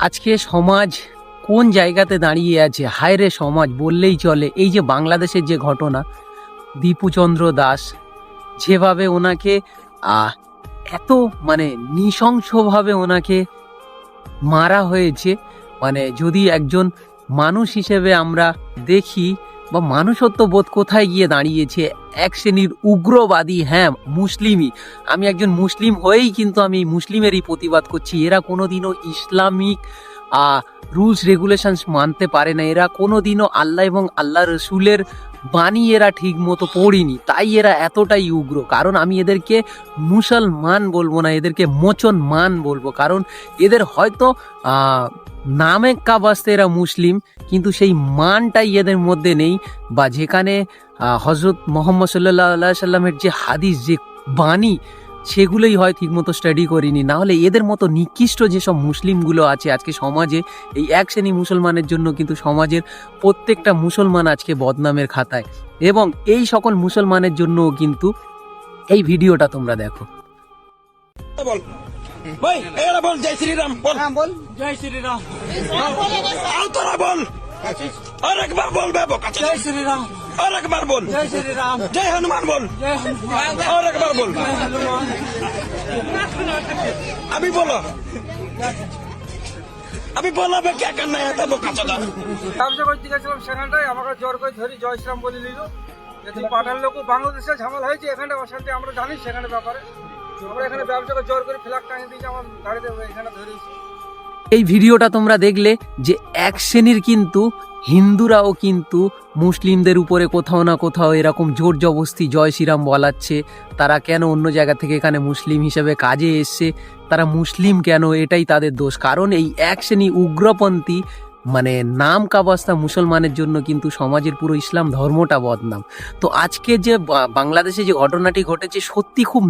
আজকে সমাজ কোন জায়গাতে দাঁড়িয়ে আছে? হায়রে সমাজ, বললেই চলে। এই যে বাংলাদেশের যে ঘটনা, দীপুচন্দ্র দাস, যেভাবে ওনাকে এত মানে নৃশংসভাবে ওনাকে মারা হয়েছে মানে যদি একজন মানুষ হিসেবে আমরা দেখি বা মানুষত্ব বোধ কোথায় গিয়ে দাঁড়িয়েছে এক শ্রেণির উগ্রবাদী হ্যাঁ মুসলিমই। আমি একজন মুসলিম হয়েই কিন্তু আমি মুসলিমেরই প্রতিবাদ করছি। এরা কোনোদিনও ইসলামিক রুলস, রেগুলেশনস মানতে পারে না। এরা কোনোদিনও আল্লাহ এবং আল্লাহ রসুলের বাণী এরা ঠিক মতো পড়িনি, তাই এরা এতটাই উগ্র। কারণ আমি এদেরকে মুসলমান বলব না, এদেরকে মোচন মান বলব। কারণ এদের হয়তো নামে কাবাস্তে এরা মুসলিম, কিন্তু সেই মানটাই এদের মধ্যে নেই। বা যেখানে হজরত মোহাম্মদ সাল্লাহ সাল্লামের যে হাদিস, যে বাণী সেগুলোই হয় ঠিকমতো স্টাডি করিনি। না হলে এদের মতো নিকৃষ্ট যেসব মুসলিমগুলো আছে আজকে সমাজে এই এক শ্রেণি মুসলমানের জন্য কিন্তু সমাজের প্রত্যেকটা মুসলমান আজকে বদনামের খাতায়। এবং এই সকল মুসলমানের জন্যও কিন্তু এই ভিডিওটা তোমরা দেখো। বল। ভাই এরা বল জয় শ্রীরাম বল। হ্যাঁ বল। জয় শ্রীরাম। বল। আর একবার বল কাছে জয় শ্রীরাম। আর একবার বল। জয় শ্রীরাম। জয় হনুমান বল। জয় হনুমান। আর একবার বল। আমি বলো। আমি বলাবে কে কেন নাই এটা বোকা চোদা। ব্যবসা করতে গেছিলাম সেখানটায় আমাকে জোর করে ধরি জয় শ্রীরাম বলে নিল যে তুই পাঠান লোক বাংলাদেশে ঝামেলা হয়েছে এখানে অশান্তি আমরা জানি সেখানে ব্যাপারে। আমরা এখানে ব্যবসা করে জোর করে ফ্ল্যাগ টাঙিয়ে দিয়েছি আমার গাড়িতে এখানে ধরেছি। এই ভিডিওটা তোমরা দেখলে যে এক শ্রেণির কিন্তু হিন্দুরাও কিন্তু মুসলিমদের উপরে কোথাও না কোথাও এরকম জোর জবস্তি জয় শ্রীরাম বলাচ্ছে। তারা কেন অন্য জায়গা থেকে এখানে মুসলিম হিসেবে কাজে এসছে? তারা মুসলিম কেন? এটাই তাদের দোষ। কারণ এই এক শ্রেণি উগ্রপন্থী মানে নাম কাবাস্তা মুসলমানের জন্য কিন্তু সমাজের পুরো ইসলাম ধর্মটা বদনাম। তো আজকে যে বাংলাদেশে যে ঘটনাটি ঘটেছে সত্যি খুব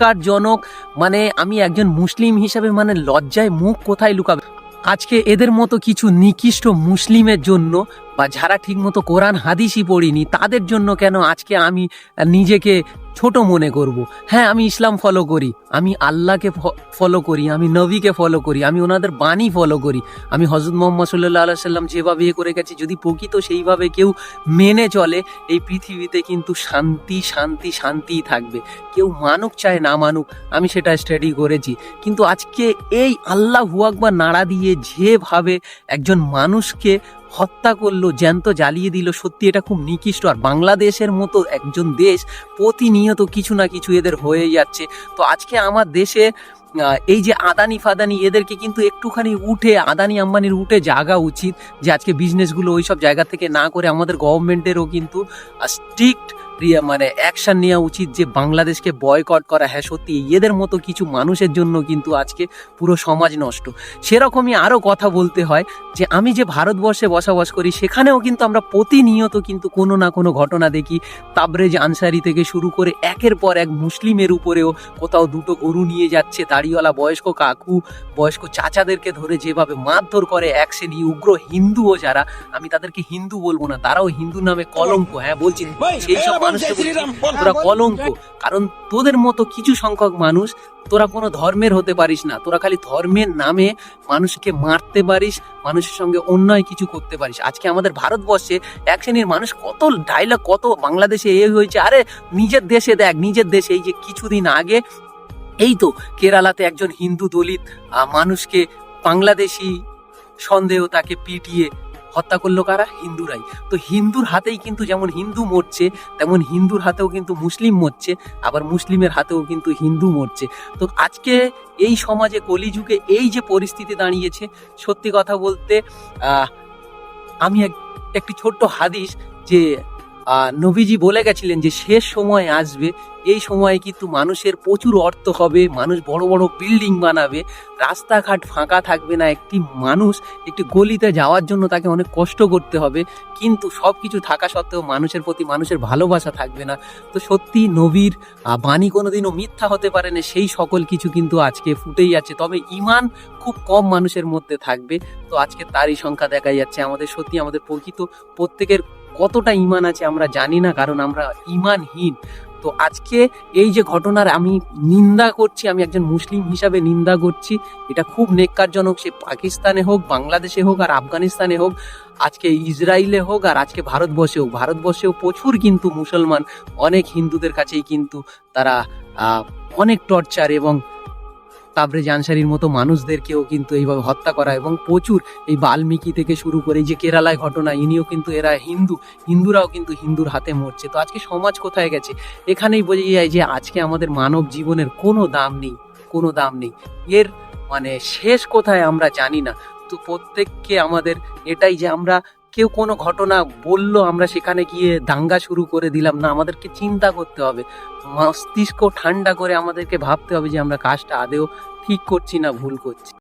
নিকারজনক মানে আমি একজন মুসলিম হিসাবে মানে লজ্জায় মুখ কোথায় লুকাবে? আজকে এদের মতো কিছু নিকৃষ্ট মুসলিমের জন্য বা যারা ঠিকমতো কোরআন হাদিসই পড়িনি, তাদের জন্য কেন আজকে আমি নিজেকে ছোট মনে করব। হ্যাঁ আমি ইসলাম ফলো করি। আমি আল্লাহকে ফলো করি, আমি নবীকে ফলো করি, আমি ওনাদের বাণী ফলো করি। আমি হজরত মোহাম্মদ সাল্লাহ আল্লাহ সাল্লাম যেভাবে ইয়ে করে গেছি, যদি প্রকৃত সেইভাবে কেউ মেনে চলে, এই পৃথিবীতে কিন্তু শান্তি শান্তি শান্তিই থাকবে। কেউ মানুক চায় না মানুক, আমি সেটা স্টাডি করেছি। কিন্তু আজকে এই আল্লাহ হুয়াকবার নাড়া দিয়ে যেভাবে একজন মানুষকে হত্যা করল, জ্যান্ত জ্বালিয়ে দিল, সত্যি এটা খুব নিকৃষ্ট। আর বাংলাদেশের মতো একজন দেশ প্রতিনিয়ত কিছু না কিছু এদের হয়ে যাচ্ছে। তো আজকে আমার দেশে এই যে আদানি ফাদানি, এদেরকে কিন্তু একটুখানি উঠে, আদানি আম্বানির উঠে জাগা উচিত যে আজকে বিজনেসগুলো ওই সব জায়গা থেকে না করে আমাদের গভর্নমেন্টেরও কিন্তু স্ট্রিক্ট মানে অ্যাকশন নেওয়া উচিত যে বাংলাদেশকে বয়কট করা। হ্যাঁ সত্যি এদের মতো কিছু মানুষের জন্য কিন্তু আজকে পুরো সমাজ নষ্ট। সেরকমই আরও কথা বলতে হয় যে আমি যে ভারতবর্ষে বসবাস করি সেখানেও কিন্তু আমরা প্রতিনিয়ত কিন্তু কোনো না কোনো ঘটনা দেখি। তাবরেজ আনসারি থেকে শুরু করে একের পর এক মুসলিমের উপরেও কোথাও দুটো গরু নিয়ে যাচ্ছে দাড়িওয়ালা বয়স্ক কাকু বয়স্ক চাচাদেরকে ধরে যেভাবে মারধর করে এক শ্রেণি উগ্র হিন্দুও যারা আমি তাদেরকে হিন্দু বলব না তারাও হিন্দু নামে কলঙ্ক হ্যাঁ বলছি সেই সব মানুষকে তোরা কলঙ্ক। কারণ তোদের মতো কিছু সংখ্যক মানুষ তোরা কোনো ধর্মের হতে পারিস না। তোরা খালি ধর্মের নামে মানুষকে মারতে পারিস মানুষের সঙ্গে অন্যায় কিছু করতে পারিস। আজকে আমাদের ভারতবর্ষে এক শ্রেণির মানুষ কত ডায়লগ কত বাংলাদেশে এ হয়েছে। আরে নিজের দেশে দেখ নিজের দেশে এই যে কিছুদিন আগে এই তো কেরালাতে একজন হিন্দু দলিত মানুষকে বাংলাদেশি সন্দেহ তাকে পিটিয়ে হত্যা করল কারা? হিন্দুরাই। তো হিন্দুর হাতেই কিন্তু যেমন হিন্দু মরছে, তেমন হিন্দুর হাতেও কিন্তু মুসলিম মরছে, আবার মুসলিমের হাতেও কিন্তু হিন্দু মরছে। তো আজকে এই সমাজে কলিযুগে এই যে পরিস্থিতি দাঁড়িয়েছে, সত্যি কথা বলতে আমি এক- একটি ছোট্ট হাদিস যে নবীজি বলে গেছিলেন যে শেষ সময় আসবে, এই সময়ে কিন্তু মানুষের প্রচুর অর্থ হবে, মানুষ বড় বড় বিল্ডিং বানাবে, রাস্তাঘাট ফাঁকা থাকবে না, একটি মানুষ, একটি গলিতে যাওয়ার জন্য তাকে অনেক কষ্ট করতে হবে, কিন্তু সব কিছু থাকা সত্ত্বেও মানুষের প্রতি মানুষের ভালোবাসা থাকবে না। তো সত্যি নবীর বাণী কোনোদিনও মিথ্যা হতে পারে না, সেই সকল কিছু কিন্তু আজকে ফুটেই যাচ্ছে। তবে ইমান খুব কম মানুষের মধ্যে থাকবে। তো আজকে তারই সংখ্যা দেখা যাচ্ছে। আমাদের সত্যি আমাদের প্রকৃত প্রত্যেকের কতটা ইমান আছে আমরা জানি না, কারণ আমরা ইমানহীন। তো আজকে এই যে ঘটনার আমি নিন্দা করছি, আমি একজন মুসলিম হিসাবে নিন্দা করছি, এটা খুব নেককারজনক, সে পাকিস্তানে হোক, বাংলাদেশে হোক, আর আফগানিস্তানে হোক, আজকে ইসরায়েলে হোক, আর আজকে ভারতবর্ষে হোক। ভারতবর্ষেও প্রচুর কিন্তু মুসলমান, অনেক হিন্দুদের কাছেই কিন্তু তারা অনেক টর্চার এবং তাবরে জানসারির মতো মানুষদেরকেও কিন্তু এইভাবে হত্যা করা এবং প্রচুর এই বাল্মীকি থেকে শুরু করে যে কেরালায় ঘটনা, ইনিও কিন্তু এরা হিন্দু, হিন্দুরাও কিন্তু হিন্দুর হাতে মরছে। তো আজকে সমাজ কোথায় গেছে? এখানেই বোঝা যায় যে আজকে আমাদের মানব জীবনের কোনো দাম নেই, কোনো দাম নেই। এর মানে শেষ কোথায় আমরা জানি না। তো প্রত্যেককে আমাদের এটাই যে আমরা কেউ কোনো ঘটনা বলল, আমরা সেখানে গিয়ে দাঙ্গা শুরু করে দিলাম, না, আমাদেরকে চিন্তা করতে হবে। মস্তিষ্ক ঠান্ডা করে আমাদেরকে ভাবতে হবে যে আমরা কাজটা আদেও ঠিক করছি না ভুল করছি।